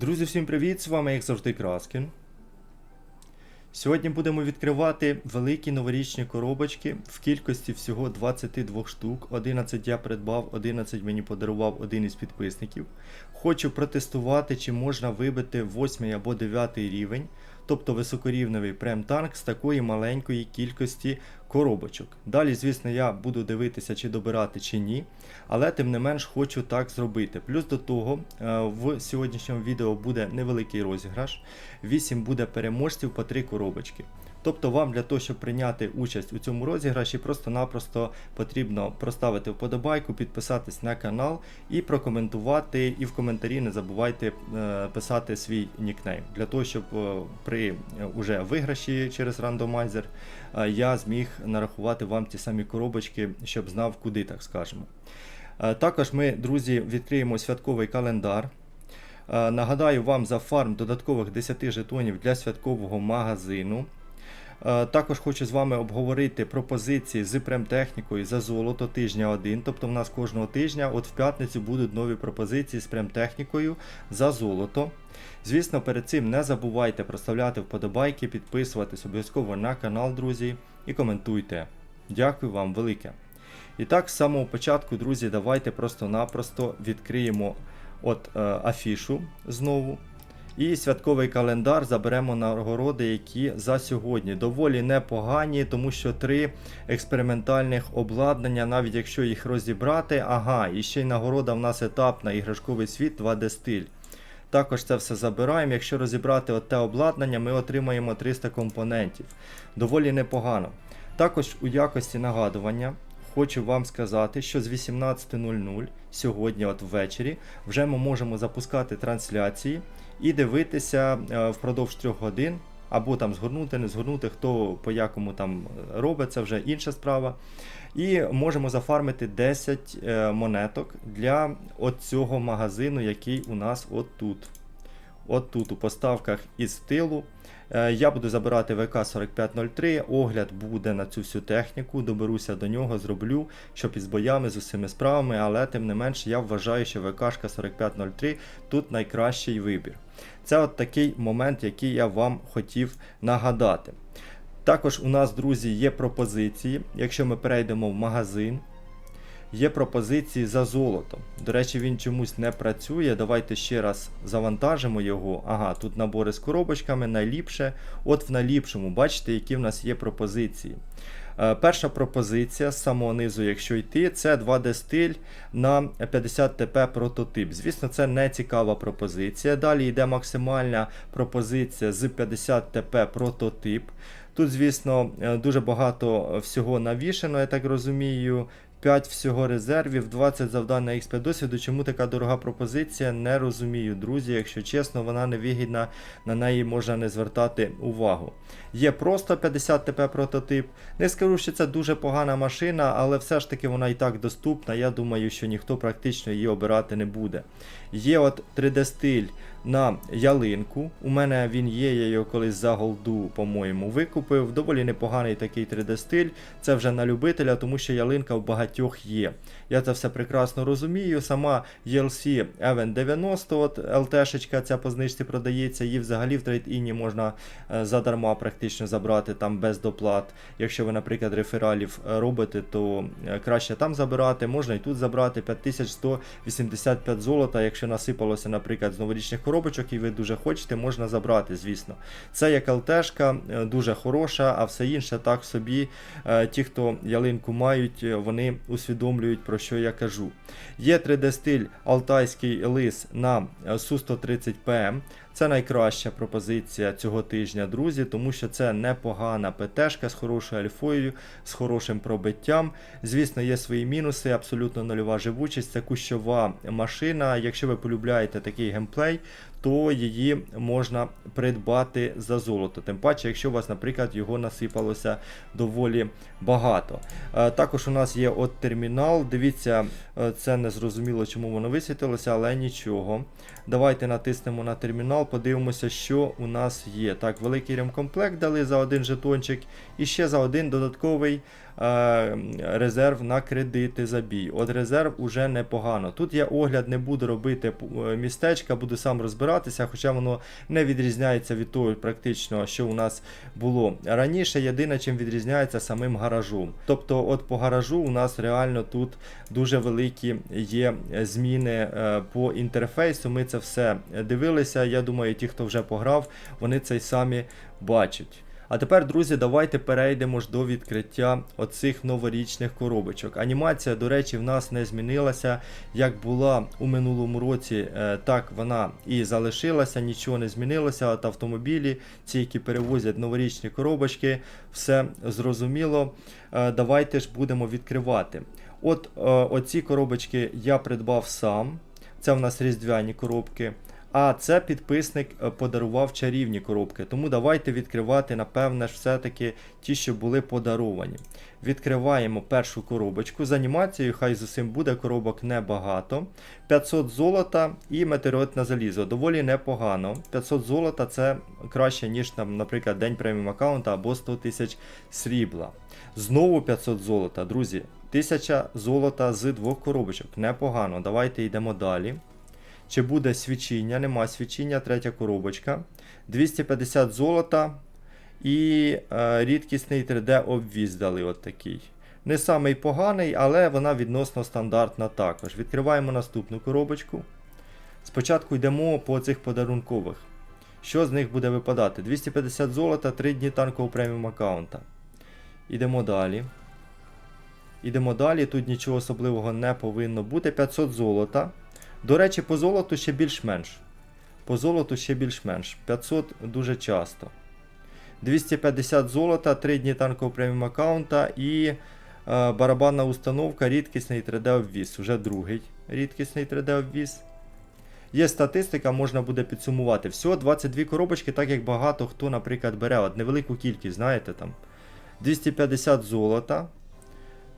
Друзі, всім привіт! З вами, як завжди, Краскін. Сьогодні будемо відкривати великі новорічні коробочки в кількості всього 22 штук. 11 я придбав, 11 мені подарував один із підписників. Хочу протестувати, чи можна вибити 8 або 9 рівень, тобто високорівневий прем-танк з такої маленької кількості коробочок. Далі, звісно, я буду дивитися, чи добирати, чи ні. Але тим не менш хочу так зробити. Плюс до того, е, в сьогоднішньому відео буде невеликий розіграш. 8 буде переможців по 3 коробочки. Тобто вам для того, щоб прийняти участь у цьому розіграші, просто-напросто потрібно проставити вподобайку, підписатись на канал і прокоментувати. І в коментарі не забувайте е, писати свій нікнейм. Для того, щоб е, при е, уже виграші через рандомайзер я зміг нарахувати вам ті самі коробочки, щоб знав, куди, так скажемо. Також ми, друзі, відкриємо святковий календар. Нагадаю вам за фарм додаткових 10 жетонів для святкового магазину. Е, Також хочу з вами обговорити пропозиції з премтехнікою за золото тижня 1. Тобто в нас кожного тижня, от в п'ятницю будуть нові пропозиції з премтехнікою за золото. Звісно, перед цим не забувайте проставляти вподобайки, підписуватись обов'язково на канал, друзі, і коментуйте. Дякую вам велике. І так, з самого початку, друзі, давайте просто-напросто відкриємо от е, афішу знову. І святковий календар заберемо нагороди, які за сьогодні доволі непогані, тому що три експериментальних обладнання, навіть якщо їх розібрати, ага, і ще й нагорода в нас етапна іграшковий світ 2D стиль. Також це все забираємо. Якщо розібрати от те обладнання, ми отримаємо 300 компонентів. Доволі непогано. Також у якості нагадування хочу вам сказати, що з 18.00 сьогодні, от ввечері, вже ми можемо запускати трансляції і дивитися е, впродовж 3 годин. Або там згорнути, не згорнути, хто по якому там робить, це вже інша справа. І можемо зафармити 10 е, монеток для от цього магазину, який у нас отут. От тут у поставках із тилу. Е, Я буду забирати ВК-4503, огляд буде на цю всю техніку, доберуся до нього, зроблю, щоб із боями, з усіми справами, але тим не менш я вважаю, що ВК-4503 тут найкращий вибір. Це от такий момент, який я вам хотів нагадати. Також у нас, друзі, є пропозиції. Якщо ми перейдемо в магазин, є пропозиції за золото. До речі, він чомусь не працює. Давайте ще раз завантажимо його. Ага, тут набори з коробочками, найліпше. От в найліпшому, бачите, які в нас є пропозиції. Е, Перша пропозиція з самого низу, якщо йти, це 2D стиль на 50 ТП прототип. Звісно, це не цікава пропозиція. Далі йде максимальна пропозиція з 50 ТП прототип. Тут, звісно, е, дуже багато всього навішено, я так розумію. 5 всього резервів, 20 завдань на X5 досвіду. Чому така дорога пропозиція? Не розумію, друзі. Якщо чесно, вона невигідна, на неї можна не звертати увагу. Є просто 50 ТП прототип. Не скажу, що це дуже погана машина, але все ж таки вона і так доступна. Я думаю, що ніхто практично її обирати не буде. Є от 3D стиль на ялинку. У мене він є, я його колись за голду, по-моєму, викупив. Доволі непоганий такий 3D стиль. Це вже на любителя, тому що ялинка в багатьох є. Я це все прекрасно розумію. Сама ELC Event 90, от LT-шечка ця по знижці продається, її взагалі в трейд-іні можна е, задарма практично забрати там без доплат. Якщо ви, наприклад, рефералів е, робите, то е, краще там забирати, можна і тут забрати 5185 золота. Якщо насипалося, наприклад, з новорічних коробочок і ви дуже хочете, можна забрати, звісно. Це як ЛТшка, е, дуже хороша, а все інше так собі. Е, Ті, хто ялинку мають, е, вони усвідомлюють, про що я кажу. Є 3D стиль Алтайський лис на е, Су-130ПМ. Це найкраща пропозиція цього тижня, друзі, тому що це непогана ПТшка з хорошою альфою, з хорошим пробиттям. Звісно, є свої мінуси, абсолютно нульова живучість. Це кущова машина. Якщо ви полюбляєте такий геймплей, то її можна придбати за золото. Тим паче, якщо у вас, наприклад, його насипалося доволі багато. Е, Також у нас є от термінал. Дивіться, е, це не зрозуміло, чому воно висвітилося, але нічого. Давайте натиснемо на термінал, подивимося, що у нас є. Так, великий ремкомплект дали за один жетончик і ще за один додатковий резерв на кредити за бій. От резерв уже непогано. Тут я огляд не буду робити е, містечка, буду сам розбиратися, хоча воно не відрізняється від того, практично, що у нас було раніше. Єдине, чим відрізняється самим гаражом. Тобто, от по гаражу у нас реально тут дуже великі є зміни е, по інтерфейсу. Ми це все дивилися. Я думаю, ті, хто вже пограв, вони це й самі бачать. А тепер, друзі, давайте перейдемо ж до відкриття оцих новорічних коробочок. Анімація, до речі, в нас не змінилася. Як була у минулому році, е, так вона і залишилася, нічого не змінилося. От автомобілі, ці, які перевозять новорічні коробочки, все зрозуміло. Е, Давайте ж будемо відкривати. От е, оці коробочки я придбав сам. Це в нас різдвяні коробки. А це підписник е, подарував чарівні коробки. Тому давайте відкривати, напевне, все-таки ті, що були подаровані. Відкриваємо першу коробочку. З анімацією, хай з усім буде коробок небагато. 500 золота і метеоритне залізо. Доволі непогано. 500 золота це краще, ніж, там, наприклад, день преміум аккаунта або 100 тисяч срібла. Знову 500 золота, друзі. 1000 золота з двох коробочок. Непогано. Давайте йдемо далі. Чи буде свічіння? Нема свічіння, третя коробочка. 250 золота. І е, рідкісний 3D обвіз дали от такий. Не самий поганий, але вона відносно стандартна також. Відкриваємо наступну коробочку. Спочатку йдемо по цих подарункових. Що з них буде випадати? 250 золота, 3 дні танкового преміум аккаунта. Ідемо далі. Ідемо далі. Тут нічого особливого не повинно бути. 500 золота. До речі, по золоту ще більш-менш. По золоту ще більш-менш. 500 дуже часто. 250 золота, 3 дні танкового преміум аккаунта і е, барабанна установка, рідкісний 3D обвіз. Уже другий рідкісний 3D обвіз. Є статистика, можна буде підсумувати. Всього 22 коробочки, так як багато хто, наприклад, бере от невелику кількість, знаєте там. 250 золота.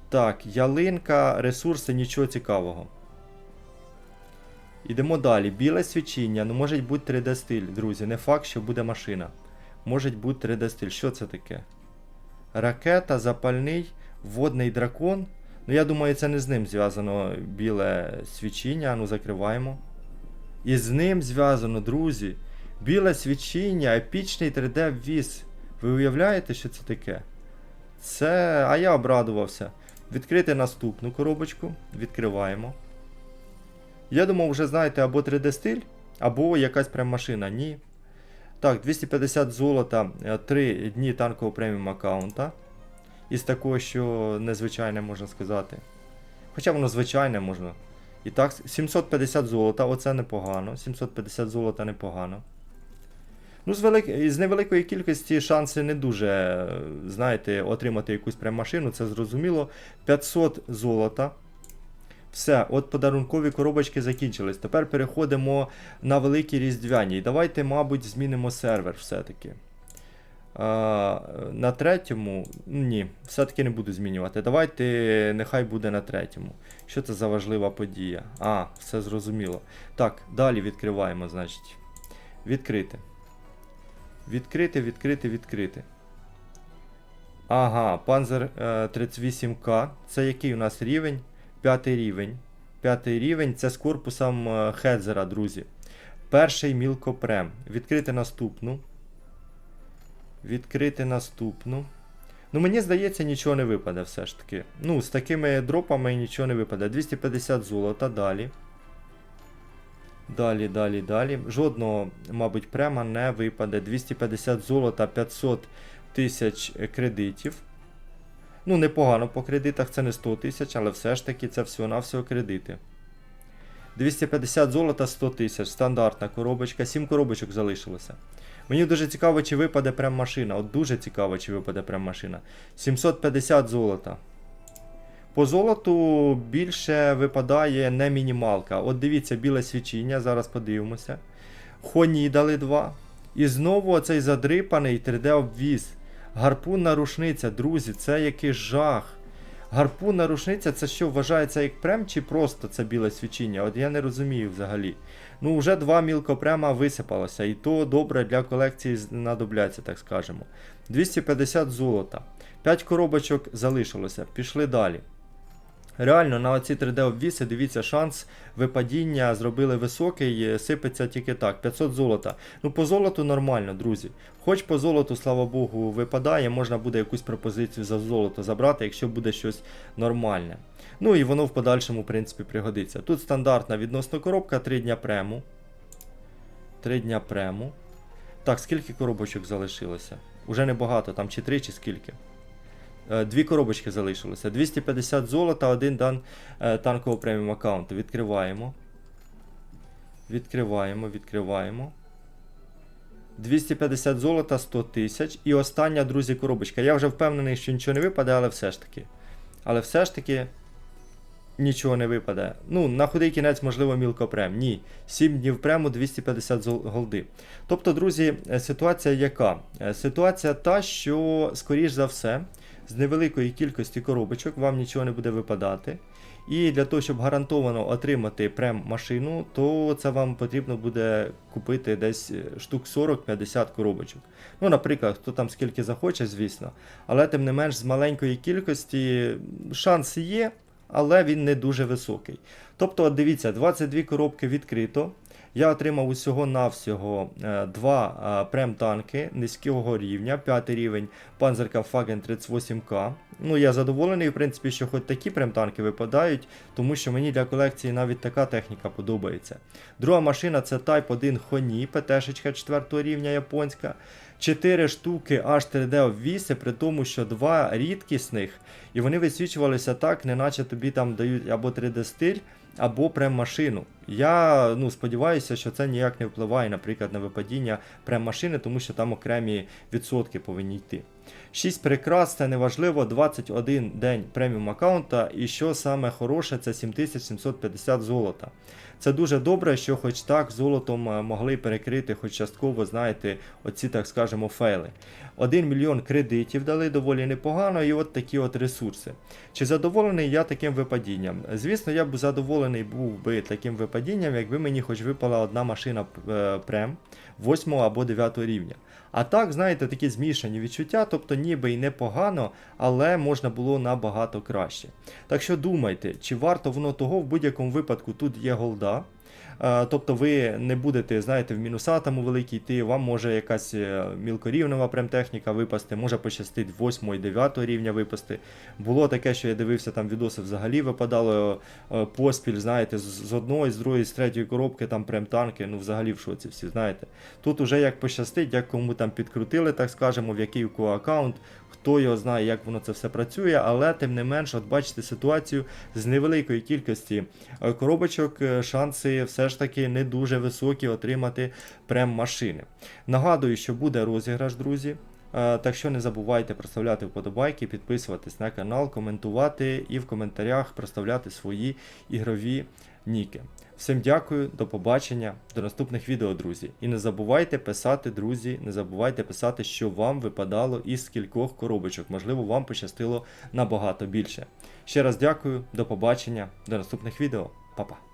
Так, ялинка, ресурси, нічого цікавого. Ідемо далі. Біле свічіння, ну може бути 3D стиль, друзі. Не факт, що буде машина. Може бути 3D стиль. Що це таке? Ракета, запальний, водний дракон. Ну, я думаю, це не з ним зв'язано біле свічіння. Ну, закриваємо. І з ним зв'язано, друзі. Біле свічіння, епічний 3D ввіз. Ви уявляєте, що це таке? Це. А я обрадувався. Відкрити наступну коробочку. Відкриваємо. Я думав, вже знаєте, або 3D стиль, або якась прям машина. Ні. Так, 250 золота, 3 дні танкового преміум аккаунта. Із такого, що незвичайне можна сказати. Хоча воно звичайне можна. І так, 750 золота, оце непогано. 750 золота непогано. Ну, з, велик... з невеликої кількості шанси не дуже, е, знаєте, отримати якусь прям машину, це зрозуміло. 500 золота. Все, от подарункові коробочки закінчились. Тепер переходимо на великі різдвяні. І давайте, мабуть, змінимо сервер все-таки. На третьому. Ні, все-таки не буду змінювати. Давайте, нехай буде на третьому. Що це за важлива подія? А, все зрозуміло. Так, далі відкриваємо, значить. Відкрити. Відкрити, відкрити, відкрити. Ага, Panzer е, 38К. Це який у нас рівень? П'ятий рівень. П'ятий рівень це з корпусом е, Хедзера, друзі. Перший мілкопрем. Відкрити наступну. Відкрити наступну. Ну, мені здається, нічого не випаде все ж таки. Ну, з такими дропами нічого не випаде. 250 золота, далі. Далі, далі, далі. Жодного, мабуть, према не випаде. 250 золота, 500 тисяч кредитів. Ну, непогано по кредитах, це не 100 тисяч, але все ж таки це всього-навсього кредити. 250 золота, 100 тисяч. Стандартна коробочка. 7 коробочок залишилося. Мені дуже цікаво, чи випаде прям машина. От дуже цікаво, чи випаде прям машина. 750 золота. По золоту більше випадає не мінімалка. От дивіться, біле свічіння, зараз подивимося. Хоні дали 2. І знову оцей задрипаний 3D обвіз. Гарпунна рушниця, друзі, це який жах. Гарпунна рушниця це що вважається як прем чи просто це біле свічіння? От я не розумію взагалі. Ну, вже два мілкопрема висипалося, і то добре для колекції знадобляться, так скажемо. 250 золота. 5 коробочок залишилося. Пішли далі. Реально, на оці 3D обвіси, дивіться, шанс випадіння зробили високий, е, сипеться тільки так. 500 золота. Ну, по золоту нормально, друзі. Хоч по золоту, слава Богу, випадає, можна буде якусь пропозицію за золото забрати, якщо буде щось нормальне. Ну і воно в подальшому, в принципі, пригодиться. Тут стандартна відносно коробка, 3 дня прему. 3 дня прему. Так, скільки коробочок залишилося? Уже небагато, там чи 3, чи скільки. Е, Дві коробочки залишилося. 250 золота, один дан е, танкового преміум аккаунту. Відкриваємо. Відкриваємо, відкриваємо. 250 золота, 100 тисяч. І остання, друзі, коробочка. Я вже впевнений, що нічого не випаде, але все ж таки. Але все ж таки нічого не випаде. Ну, на худий кінець, можливо, мілко прем. Ні. 7 днів прему 250 зол- голди. Тобто, друзі, е, ситуація яка? Ситуація та, що, скоріш за все, з невеликої кількості коробочок вам нічого не буде випадати. І для того, щоб гарантовано отримати прем-машину, то це вам потрібно буде купити десь е, штук 40-50 коробочок. Ну, наприклад, хто там скільки захоче, звісно. Але тим не менш, з маленької кількості шанс є, але він не дуже високий. Тобто, дивіться, 22 коробки відкрито. Я отримав усього навсього е, два е, прем-танки низького рівня, п'ятий рівень Panzerkampfwagen 38К. Ну, я задоволений, в принципі, що хоч такі прем-танки випадають, тому що мені для колекції навіть така техніка подобається. Друга машина це Type 1 Хоні, ПТ-шечка 4 рівня японська. 4 штуки аж 3D обвіси, при тому, що два рідкісних, і вони висвічувалися так, неначе тобі там дають або 3D стиль, або прем-машину. Я ну, сподіваюся, що це ніяк не впливає, наприклад, на випадіння прем-машини, тому що там окремі відсотки повинні йти. 6 прикрас це неважливо, 21 день преміум аккаунта, і що саме хороше, це 7750 золота. Це дуже добре, що хоч так золотом е, могли перекрити, хоч частково, знаєте, оці, так скажемо, фейли. 1 мільйон кредитів дали доволі непогано, і от такі от ресурси. Чи задоволений я таким випадінням? Звісно, я б задоволений був би таким випадінням, якби мені хоч випала одна машина е, прем 8 або 9 рівня. А так, знаєте, такі змішані відчуття, тобто ніби й непогано, але можна було набагато краще. Так що думайте, чи варто воно того, в будь-якому випадку тут є голда. Е, Тобто ви не будете, знаєте, в мінусатому великій йти, вам може якась е, мілкорівнева премтехніка випасти, може пощастить 8 і 9 рівня випасти. Було таке, що я дивився там відоси, взагалі випадало е, поспіль, знаєте, з одної, з другої, з третьої коробки там прем-танки, ну взагалі в шоці всі, знаєте. Тут уже як пощастить, як кому там підкрутили, так скажемо, в який у кого аккаунт, хто його знає, як воно це все працює, але тим не менш, от бачите ситуацію з невеликої кількості коробочок, шанси все ж таки не дуже високі отримати прем-машини. Нагадую, що буде розіграш, друзі. Е, Так що не забувайте проставляти вподобайки, підписуватись на канал, коментувати і в коментарях проставляти свої ігрові ніки. Всім дякую, до побачення, до наступних відео, друзі. І не забувайте писати, друзі, не забувайте писати, що вам випадало із кількох коробочок. Можливо, вам пощастило набагато більше. Ще раз дякую, до побачення, до наступних відео. Па-па.